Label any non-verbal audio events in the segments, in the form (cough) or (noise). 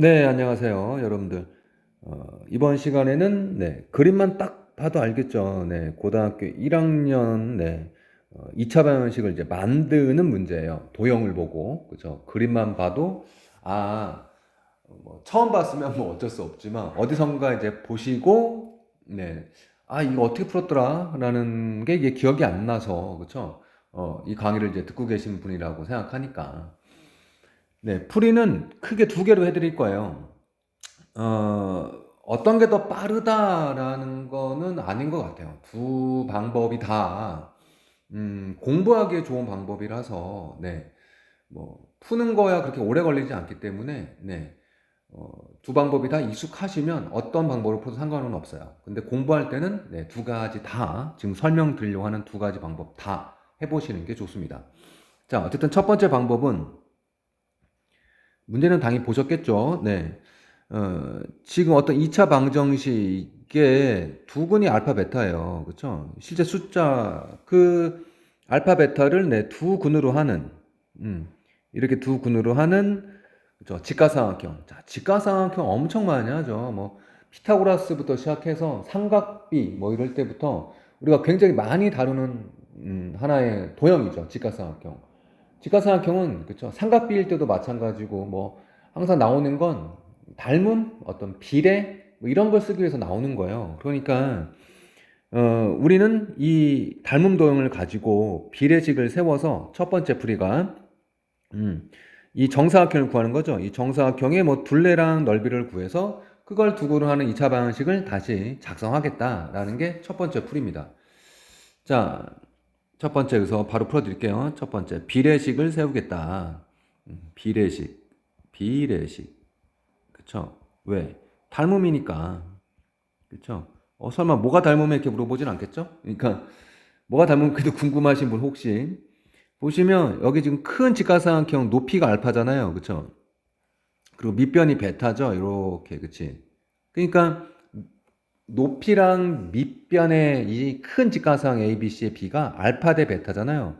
네, 안녕하세요, 여러분들. 어, 이번 시간에는 네, 그림만 딱 봐도 알겠죠. 네, 고등학교 1학년 네, 어, 2차 방정식을 이제 만드는 문제예요. 도형을 보고, 그죠? 그림만 봐도 아, 뭐 처음 봤으면 뭐 어쩔 수 없지만 어디선가 이제 보시고, 네, 아 이거 어떻게 풀었더라라는 게 이게 기억이 안 나서, 그죠? 어, 이 강의를 이제 듣고 계신 분이라고 생각하니까. 네, 풀이는 크게 두 개로 해드릴 거예요. 어, 어떤 게 더 빠르다라는 거는 아닌 것 같아요. 두 방법이 다, 음, 공부하기에 좋은 방법이라서, 네, 뭐, 푸는 거야 그렇게 오래 걸리지 않기 때문에, 네, 어, 두 방법이 다 익숙하시면 어떤 방법을 풀어도 상관은 없어요. 근데 공부할 때는, 네, 두 가지 다, 지금 설명드리려고 하는 두 가지 방법 다 해보시는 게 좋습니다. 자, 어쨌든 첫 번째 방법은, 문제는 당연히 보셨겠죠. 네. 어, 지금 어떤 2차 방정식의 두근이 알파 베타예요. 그렇죠? 실제 숫자 그 알파 베타를 네, 두 근으로 하는 음, 이렇게 두 근으로 하는 그렇죠? 직가상학형. 자, 직가상학형 엄청 많이 하죠. 뭐 피타고라스부터 시작해서 삼각비 뭐 이럴 때부터 우리가 굉장히 많이 다루는 음, 하나의 도형이죠. 직가상학형. 직가상학형은 그렇죠. 삼각비일 때도 마찬가지고 뭐 항상 나오는 건 닮음, 어떤 비례 뭐 이런 걸 쓰기 위해서 나오는 거예요. 그러니까 어, 우리는 이 닮음 도형을 가지고 비례식을 세워서 첫 번째 풀이가 음, 이 정사각형을 구하는 거죠. 이 정사각형의 뭐 둘레랑 넓이를 구해서 그걸 두고로 하는 2차 방식을 다시 작성하겠다라는 게 첫 번째 풀입니다. 자, 첫 번째 여기서 바로 풀어드릴게요. 첫 번째 비례식을 세우겠다. 음, 비례식, 비례식, 그쵸? 왜? 닮음이니까, 그쵸? 어, 설마 뭐가 닮으면 이렇게 물어보진 않겠죠? 그러니까 뭐가 닮으면 그래도 궁금하신 분 혹시 보시면 여기 지금 큰 직가상각형 높이가 알파잖아요, 그쵸? 그리고 밑변이 베타죠, 이렇게, 그치? 그러니까 높이랑 밑변의 이 큰 직가상 ABC의 B가 알파 대 베타잖아요.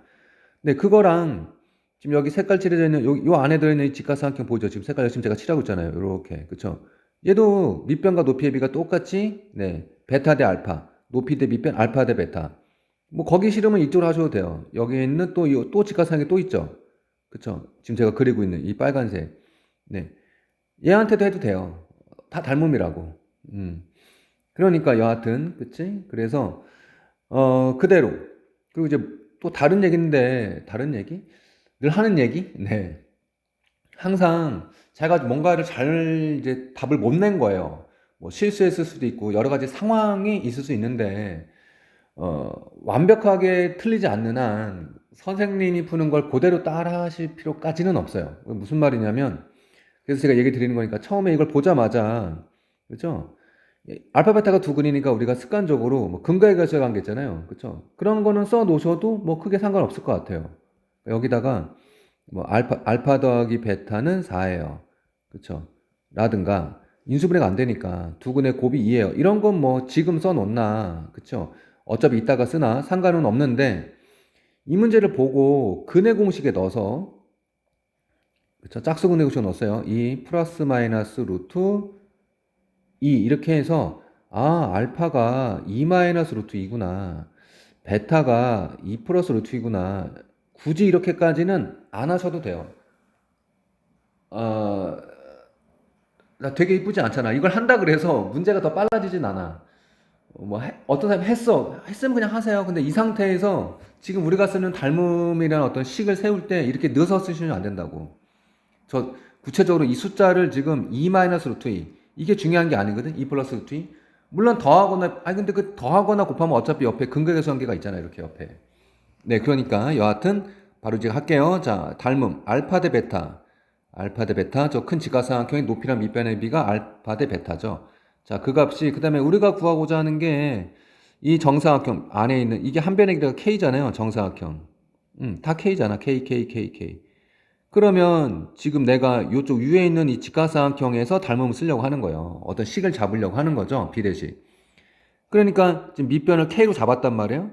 근데 그거랑 지금 여기 색깔 칠해져 있는 요, 요 안에 들어있는 이 직가상각형 보이죠? 지금 색깔 지금 제가 칠하고 있잖아요. 이렇게 그쵸? 얘도 밑변과 높이의 비가 똑같이 네 베타 대 알파, 높이 대 밑변, 알파 대 베타. 뭐 거기 싫으면 이쪽으로 하셔도 돼요. 여기 있는 또이또 직가상이 또 있죠. 그쵸? 지금 제가 그리고 있는 이 빨간색. 네 얘한테도 해도 돼요. 다 닮음이라고. 음. 그러니까 여하튼 그치? 그래서 어 그대로. 그리고 이제 또 다른 얘기인데 다른 얘기? 늘 하는 얘기? (laughs) 네. 항상 제가 뭔가를 잘 이제 답을 못 낸 거예요. 뭐 실수했을 수도 있고 여러 가지 상황이 있을 수 있는데 어 완벽하게 틀리지 않는 한 선생님이 푸는 걸 그대로 따라 하실 필요까지는 없어요. 무슨 말이냐면 그래서 제가 얘기 드리는 거니까 처음에 이걸 보자마자 그죠? 예, 알파 베타가 두 근이니까 우리가 습관적으로 뭐 근거에 가서 간게 있잖아요. 그쵸? 그런 거는 써 놓으셔도 뭐 크게 상관없을 것 같아요. 여기다가 뭐 알파, 알파 더하기 베타는 4예요. 그쵸? 라든가 인수분해가 안 되니까 두 근의 곱이 2예요. 이런 건 뭐 지금 써 놓나. 그쵸? 어차피 이따가 쓰나 상관은 없는데 이 문제를 보고 근의 공식에 넣어서 그쵸? 짝수 근의 공식에 넣었어요. 2 플러스 마이너스 루트 2 이렇게 해서 아 알파가 2 마이너스 루트 2구나 베타가 2 플러스 루트 2구나 굳이 이렇게까지는 안 하셔도 돼요. 어, 나 되게 이쁘지 않잖아. 이걸 한다 그래서 문제가 더 빨라지진 않아. 뭐 해- 어떤 사람이 했어. 했으면 그냥 하세요. 근데 이 상태에서 지금 우리가 쓰는 닮음이라는 어떤 식을 세울 때 이렇게 넣어서 쓰시면 안 된다고. 저 구체적으로 이 숫자를 지금 2 마이너스 루트 2 이게 중요한 게 아니거든. 2 플러스 루트 2. 물론 더하거나 아니 근데 그 더하거나 곱하면 어차피 옆에 근거계수 관계가 있잖아요. 이렇게 옆에. 네, 그러니까 여하튼 바로 이제 할게요. 자, 닮음 알파 대 베타. 알파 대 베타. 저 큰 직각삼각형의 높이랑 밑변의 비가 알파 대 베타죠. 자, 그 값이 그다음에 우리가 구하고자 하는 게 이 정사각형 안에 있는 이게 한 변의 길이가 k잖아요. 정사각형. 음, 다 k잖아. k k k k. 그러면 지금 내가 이쪽 위에 있는 이 직각삼각형에서 닮음을 쓰려고 하는 거예요. 어떤 식을 잡으려고 하는 거죠. 비례식. 그러니까 지금 밑변을 k로 잡았단 말이에요.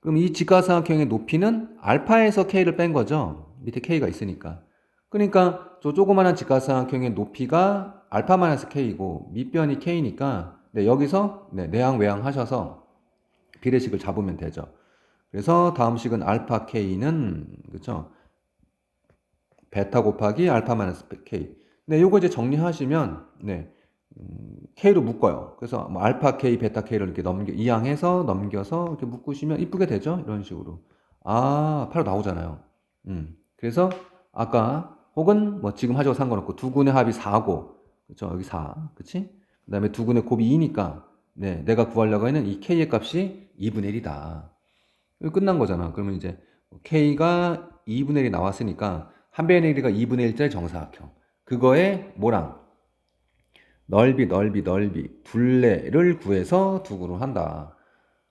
그럼 이 직각삼각형의 높이는 알파에서 k를 뺀 거죠. 밑에 k가 있으니까. 그러니까 저 조그마한 직각삼각형의 높이가 알파 마이너스 k이고 밑변이 k니까 네, 여기서 네, 내항 외항 하셔서 비례식을 잡으면 되죠. 그래서 다음 식은 알파 k는 그렇죠? 베타 곱하기 알파 마이너스 k. 네, 요거 이제 정리하시면 네. 음, k로 묶어요. 그래서 뭐 알파 k, 베타 k를 이렇게 넘겨 이항해서 넘겨서 이렇게 묶으시면 이쁘게 되죠. 이런 식으로. 아, 바로 나오잖아요. 음. 그래서 아까 혹은 뭐 지금 하셔도 상관없고 두 군의 합이 4고 그렇죠? 여기 4. 그치? 그다음에 두 군의 곱이 2니까 네, 내가 구하려고 하는 이 k의 값이 2분의 1이다. 이거 끝난 거잖아. 그러면 이제 k가 2분의 1이 나왔으니까 한 배의 1이가 2분의 1짜리 정사각형. 그거에 뭐랑 넓이, 넓이, 넓이, 둘레를 구해서 두구로 한다.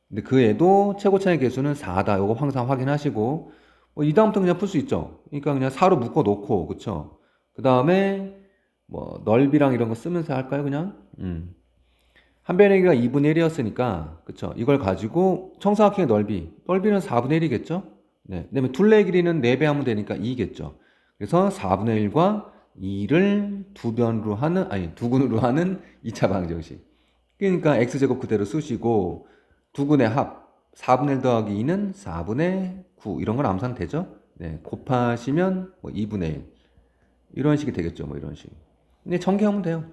근데 그 애도 최고 차의 개수는 4다. 요거 항상 확인하시고 뭐 이 다음부터 그냥 풀 수 있죠. 그러니까 그냥 4로 묶어 놓고 그쵸? 그 다음에 뭐 넓이랑 이런 거 쓰면서 할까요, 그냥? 음. 한 배내기가 2분의 1이었으니까 그쵸? 이걸 가지고 청사각형의 넓이, 넓이는 4분의 1이겠죠? 네. 그 다음에 둘레 길이는 4배 하면 되니까 2겠죠. 그래서 4분의 1과 2를 두 변으로 하는 아니 두 군으로 하는 2차 방정식. 그러니까 x제곱 그대로 쓰시고 두 군의 합 4분의 1 더하기 2는 4분의 9 이런 건 암산 되죠? 네, 곱하시면 뭐 2분의 1 이런 식이 되겠죠, 뭐 이런 식. 근데 전개하면 돼요.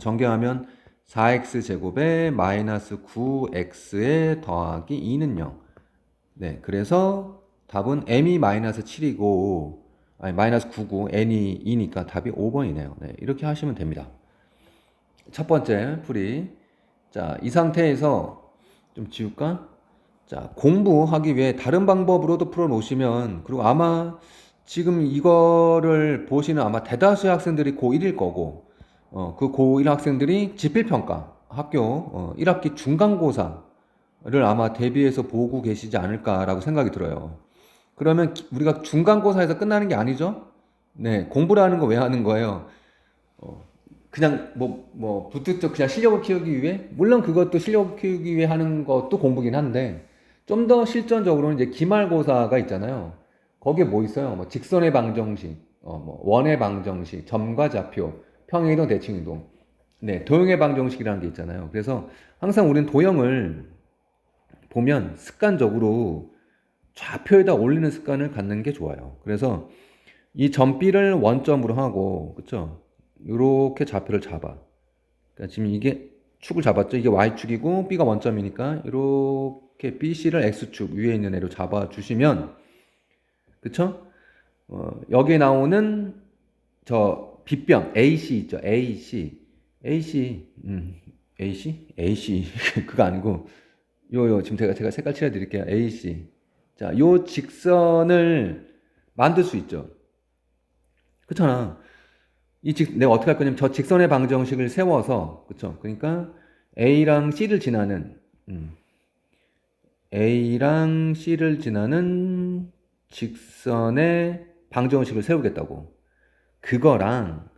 전개하면 4x 제곱에 마이너스 9x에 더하기 2는 0. 네, 그래서 답은 m이 마이너스 7이고 아니 마이너스 9고 n이 2니까 답이 5번이네요. 네, 이렇게 하시면 됩니다. 첫 번째 풀이. 자, 이 상태에서 좀 지울까? 자, 공부하기 위해 다른 방법으로도 풀어 놓으시면 그리고 아마 지금 이거를 보시는 아마 대다수의 학생들이 고1일 거고 어, 그 고1 학생들이 지필평가 학교 어, 1학기 중간고사를 아마 대비해서 보고 계시지 않을까라고 생각이 들어요. 그러면 기- 우리가 중간고사에서 끝나는 게 아니죠? 네, 공부를 거왜 하는 거예요? 어, 그냥 뭐, 뭐, 부뚜쩍 그냥 실력을 키우기 위해? 물론 그것도 실력을 키우기 위해 하는 것도 공부긴 한데, 좀 더 실전적으로는 이제 기말고사가 있잖아요. 거기에 뭐 있어요? 뭐 직선의 방정식, 어, 뭐 원의 방정식, 점과 좌표, 평행이동, 대칭이동. 네, 도형의 방정식이라는 게 있잖아요. 그래서 항상 우리는 도형을 보면 습관적으로 좌표에다 올리는 습관을 갖는 게 좋아요. 그래서 이 점 B를 원점으로 하고, 그쵸? 이렇게 좌표를 잡아. 그러니까 지금 이게 축을 잡았죠? 이게 Y축이고 B가 원점이니까 이렇게 BC를 X축 위에 있는 애로 잡아 주시면, 그쵸? 어, 여기에 나오는 저 빗변 AC 있죠? AC. AC. 음, AC? AC. (laughs) 그거 아니고 요 요 지금 제가 제가 색깔 칠해 드릴게요. AC. 자, 요 직선을 만들 수 있죠. 그렇잖아. 이 직, 내가 어떻게 할 거냐면 저 직선의 방정식을 세워서, 그쵸? 그러니까 A랑 C를 지나는, 음, A랑 C를 지나는 직선의 방정식을 세우겠다고. 그거랑,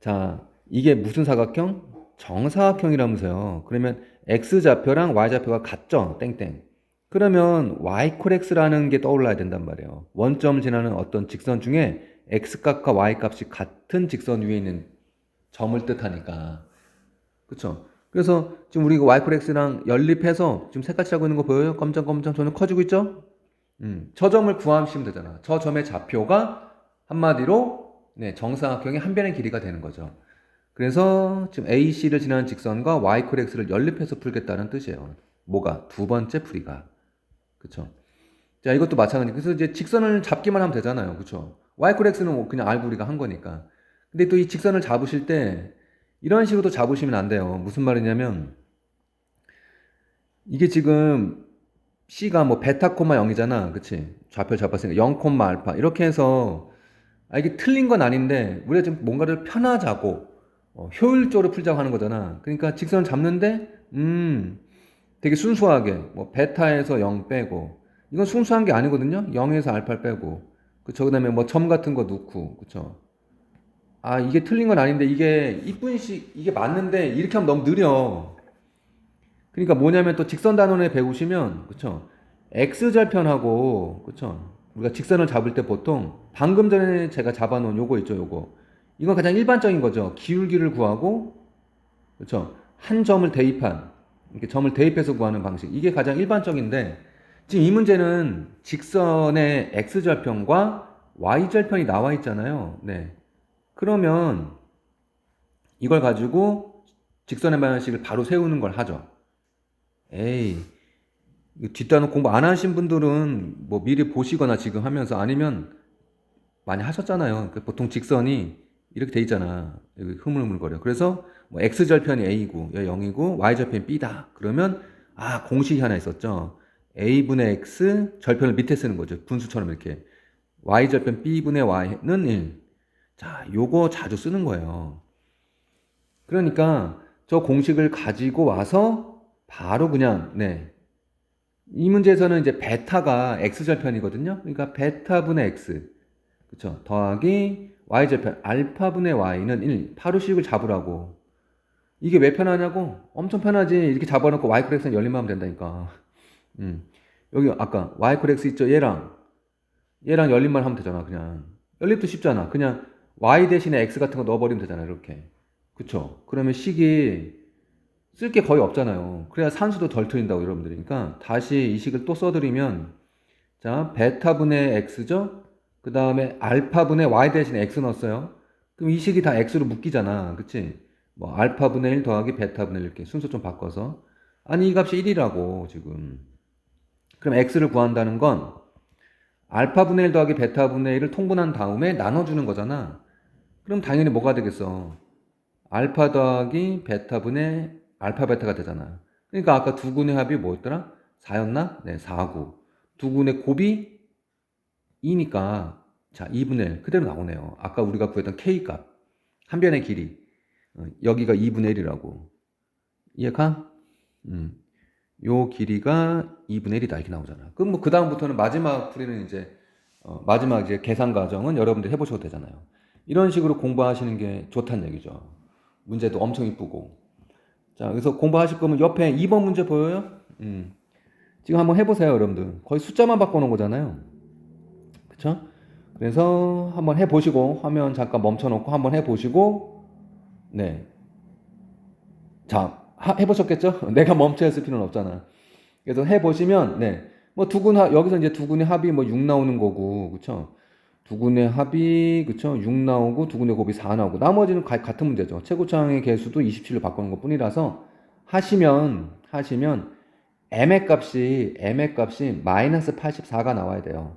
자, 이게 무슨 사각형? 정사각형이라면서요. 그러면 X좌표랑 Y좌표가 같죠? 땡땡. 그러면 y코렉스라는 게 떠올라야 된단 말이에요. 원점을 지나는 어떤 직선 중에 x값과 y값이 같은 직선 위에 있는 점을 뜻하니까. 그쵸? 그래서 지금 우리 y코렉스랑 연립해서 지금 색깔 칠하고 있는 거 보여요? 검정검정 저는 커지고 있죠? 음, 저 점을 구하시면 되잖아. 저 점의 좌표가 한마디로 네, 정사각형의 한 변의 길이가 되는 거죠. 그래서 지금 AC를 지나는 직선과 y코렉스를 연립해서 풀겠다는 뜻이에요. 뭐가? 두 번째 풀이가. 그쵸? 자, 이것도 마찬가지. 그래서 이제 직선을 잡기만 하면 되잖아요. 그쵸? y코렉스는 뭐 그냥 알고 우리가 한 거니까. 근데 또 이 직선을 잡으실 때 이런 식으로 잡으시면 안 돼요. 무슨 말이냐면 이게 지금 C가 뭐 베타 코마 0이잖아. 그치? 좌표 잡았으니까 0 코마 알파. 이렇게 해서 아, 이게 틀린 건 아닌데 우리가 지금 뭔가를 편하자고 어, 효율적으로 풀자고 하는 거잖아. 그러니까 직선을 잡는데 음 되게 순수하게 뭐 베타에서 0 빼고 이건 순수한 게 아니거든요. 0에서 알파 빼고 그쵸 그다음에 뭐 점 같은 거 넣고 그쵸 아 이게 틀린 건 아닌데 이게 이쁜 식 이게 맞는데 이렇게 하면 너무 느려. 그러니까 뭐냐면 또 직선 단원에 배우시면 그쵸 x절편하고 그쵸 우리가 직선을 잡을 때 보통 방금 전에 제가 잡아놓은 요거 있죠, 요거. 이건 가장 일반적인 거죠. 기울기를 구하고 그렇죠. 한 점을 대입한 이렇게 점을 대입해서 구하는 방식. 이게 가장 일반적인데 지금 이 문제는 직선의 x 절편과 y 절편이 나와 있잖아요. 네. 그러면 이걸 가지고 직선의 방식을 바로 세우는 걸 하죠. 에이, 뒷단은 공부 안 하신 분들은 뭐 미리 보시거나 지금 하면서 아니면 많이 하셨잖아요. 그 보통 직선이 이렇게 돼 있잖아. 여기 흐물흐물거려. 그래서 뭐 x절편이 a고, 여 0이고, y절편이 b다. 그러면 아 공식이 하나 있었죠. a분의 x 절편을 밑에 쓰는 거죠. 분수처럼 이렇게. y절편 b분의 y는 1. 자, 요거 자주 쓰는 거예요. 그러니까 저 공식을 가지고 와서 바로 그냥 네. 이 문제에서는 이제 베타가 x절편이거든요. 그러니까 베타분의 x. 그쵸? 더하기 y절편 알파분의 y는 1. 파루식을 잡으라고. 이게 왜 편하냐고? 엄청 편하지. 이렇게 잡아놓고 y 코렉스는 열림만 하면 된다니까. 음. 여기 아까 y 코렉스 있죠? 얘랑 얘랑 열림만 하면 되잖아. 그냥 열림도 쉽잖아. 그냥 y 대신에 x 같은 거 넣어버리면 되잖아. 이렇게. 그쵸? 그러면 식이 쓸 게 거의 없잖아요. 그래야 산수도 덜 틀린다고 여러분들이. 그러니까 다시 이 식을 또 써드리면 자 베타분의 x죠? 그 다음에 알파분의 y 대신에 x 넣었어요. 그럼 이 식이 다 x로 묶이잖아. 그치? 뭐 알파분의 1 더하기 베타분의 1 이렇게 순서 좀 바꿔서 아니 이 값이 1이라고 지금 그럼 x를 구한다는 건 알파분의 1 더하기 베타분의 1을 통분한 다음에 나눠주는 거잖아. 그럼 당연히 뭐가 되겠어? 알파 더하기 베타분의 알파 베타가 되잖아. 그러니까 아까 두 군의 합이 뭐였더라? 4였나? 네, 4고. 두 군의 곱이 2니까 자, 2분의 1 그대로 나오네요. 아까 우리가 구했던 k 값. 한 변의 길이. 어, 여기가 2분의 1이라고. 이해가? 음. 요 길이가 2분의 1이다 이렇게 나오잖아. 그럼 뭐 그 다음부터는 마지막 풀이는 이제 어, 마지막 이제 계산 과정은 여러분들 해보셔도 되잖아요. 이런 식으로 공부하시는 게 좋다는 얘기죠. 문제도 엄청 이쁘고. 자, 그래서 공부하실 거면 옆에 2번 문제 보여요? 음. 지금 한번 해보세요, 여러분들. 거의 숫자만 바꿔놓은 거잖아요. 그쵸? 그래서 한번 해보시고, 화면 잠깐 멈춰놓고 한번 해보시고, 네. 자, 하- 해보셨겠죠? (laughs) 내가 멈춰 있을 필요는 없잖아. 그래서 해보시면, 네. 뭐 두군 합, 여기서 이제 두군의 합이 뭐 6 나오는 거고, 그쵸? 두군의 합이, 그쵸? 6 나오고, 두군의 곱이 4 나오고, 나머지는 가- 같은 문제죠. 최고창의 개수도 27로 바꾸는 것 뿐이라서, 하시면, 하시면, m의 값이, m의 값이 마이너스 84가 나와야 돼요.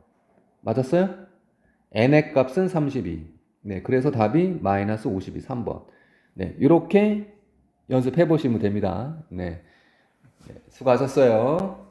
맞았어요? N의 값은 32. 네, 그래서 답이 마이너스 52, 3번. 네, 이렇게 연습해 보시면 됩니다. 네, 네, 수고하셨어요.